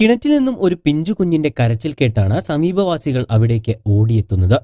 കിണറ്റിൽ നിന്നും ഒരു പിഞ്ചു കുഞ്ഞിന്റെ കരച്ചിൽ കേട്ടാണ് സമീപവാസികൾ അവിടേക്ക് ഓടിയെത്തുന്നത്.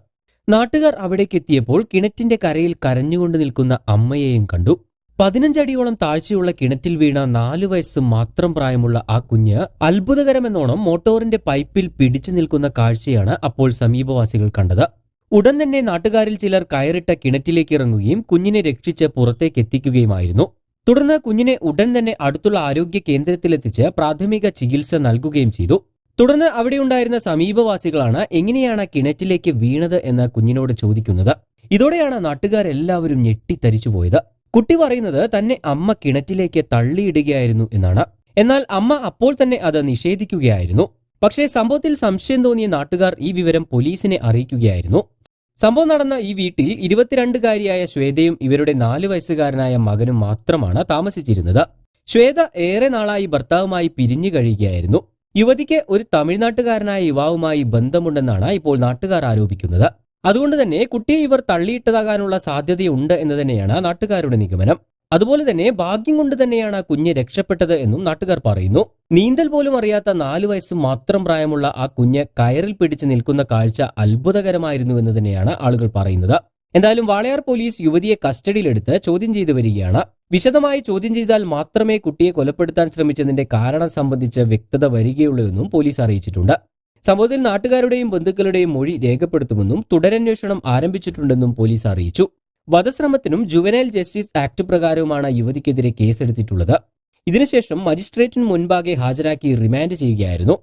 നാട്ടുകാർ അവിടേക്ക് എത്തിയപ്പോൾ കിണറ്റിന്റെ കരയിൽ കരഞ്ഞുകൊണ്ട് നിൽക്കുന്ന അമ്മയെയും കണ്ടു. പതിനഞ്ചടിയോളം താഴ്ചയുള്ള കിണറ്റിൽ വീണ നാലു വയസ്സ് മാത്രം പ്രായമുള്ള ആ കുഞ്ഞ് അത്ഭുതകരമെന്നോണം മോട്ടോറിന്റെ പൈപ്പിൽ പിടിച്ചു നിൽക്കുന്ന കാഴ്ചയാണ് അപ്പോൾ സമീപവാസികൾ കണ്ടത്. ഉടൻ തന്നെ നാട്ടുകാരിൽ ചിലർ കയറിട്ട കിണറ്റിലേക്ക് ഇറങ്ങുകയും കുഞ്ഞിനെ രക്ഷിച്ച് പുറത്തേക്ക് എത്തിക്കുകയുമായിരുന്നു. തുടർന്ന് കുഞ്ഞിനെ ഉടൻ തന്നെ അടുത്തുള്ള ആരോഗ്യ കേന്ദ്രത്തിലെത്തിച്ച് പ്രാഥമിക ചികിത്സ നൽകുകയും ചെയ്തു. തുടർന്ന് അവിടെയുണ്ടായിരുന്ന സമീപവാസികളാണ് എങ്ങനെയാണ് കിണറ്റിലേക്ക് വീണത് എന്ന് കുഞ്ഞിനോട് ചോദിക്കുന്നത്. ഇതോടെയാണ് നാട്ടുകാരെല്ലാവരും ഞെട്ടിത്തരിച്ചു പോയത്. കുട്ടി പറയുന്നത് തന്നെ അമ്മ കിണറ്റിലേക്ക് തള്ളിയിടുകയായിരുന്നു എന്നാണ്. എന്നാൽ അമ്മ അപ്പോൾ തന്നെ അത് നിഷേധിക്കുകയായിരുന്നു. പക്ഷേ സംഭവത്തിൽ സംശയം തോന്നിയ നാട്ടുകാർ ഈ വിവരം പോലീസിനെ അറിയിക്കുകയായിരുന്നു. സംഭവം നടന്ന ഈ വീട്ടിൽ ഇരുപത്തിരണ്ടുകാരിയായ ശ്വേതയും ഇവരുടെ നാല് വയസ്സുകാരനായ മകനും മാത്രമാണ് താമസിച്ചിരുന്നത്. ശ്വേത ഏറെ നാളായി ഭർത്താവുമായി പിരിഞ്ഞു കഴിയുകയായിരുന്നു. യുവതിക്ക് ഒരു തമിഴ്നാട്ടുകാരനായ യുവാവുമായി ബന്ധമുണ്ടെന്നാണ് ഇപ്പോൾ നാട്ടുകാർ ആരോപിക്കുന്നത്. അതുകൊണ്ട് തന്നെ കുട്ടിയെ ഇവർ തള്ളിയിട്ടതാകാനുള്ള സാധ്യതയുണ്ട് എന്ന് തന്നെയാണ് നാട്ടുകാരുടെ നിഗമനം. അതുപോലെ തന്നെ ഭാഗ്യം കൊണ്ട് തന്നെയാണ് ആ കുഞ്ഞ് രക്ഷപ്പെട്ടത് എന്നും നാട്ടുകാർ പറയുന്നു. നീന്തൽ പോലും അറിയാത്ത നാലു വയസ്സ് മാത്രം പ്രായമുള്ള ആ കുഞ്ഞ് കയറിൽ പിടിച്ച് നിൽക്കുന്ന കാഴ്ച അത്ഭുതകരമായിരുന്നു എന്ന് തന്നെയാണ് ആളുകൾ പറയുന്നത്. എന്തായാലും വാളയാർ പോലീസ് യുവതിയെ കസ്റ്റഡിയിലെടുത്ത് ചോദ്യം ചെയ്തു വരികയാണ്. വിശദമായി ചോദ്യം ചെയ്താൽ മാത്രമേ കുട്ടിയെ കൊലപ്പെടുത്താൻ ശ്രമിച്ചതിന്റെ കാരണം സംബന്ധിച്ച് വ്യക്തത വരികയുള്ളൂ എന്നും പോലീസ് അറിയിച്ചിട്ടുണ്ട്. സംഭവത്തിൽ നാട്ടുകാരുടെയും ബന്ധുക്കളുടെയും മൊഴി രേഖപ്പെടുത്തുമെന്നും തുടരന്വേഷണം ആരംഭിച്ചിട്ടുണ്ടെന്നും പോലീസ് അറിയിച്ചു. വധശ്രമത്തിനും ജുവനൈൽ ജസ്റ്റിസ് ആക്ട് പ്രകാരവുമാണ് യുവതിക്കെതിരെ കേസെടുത്തിട്ടുള്ളത്. ഇതിനുശേഷം മജിസ്ട്രേറ്റിന് മുൻപാകെ ഹാജരാക്കി റിമാൻഡ് ചെയ്യുകയായിരുന്നു.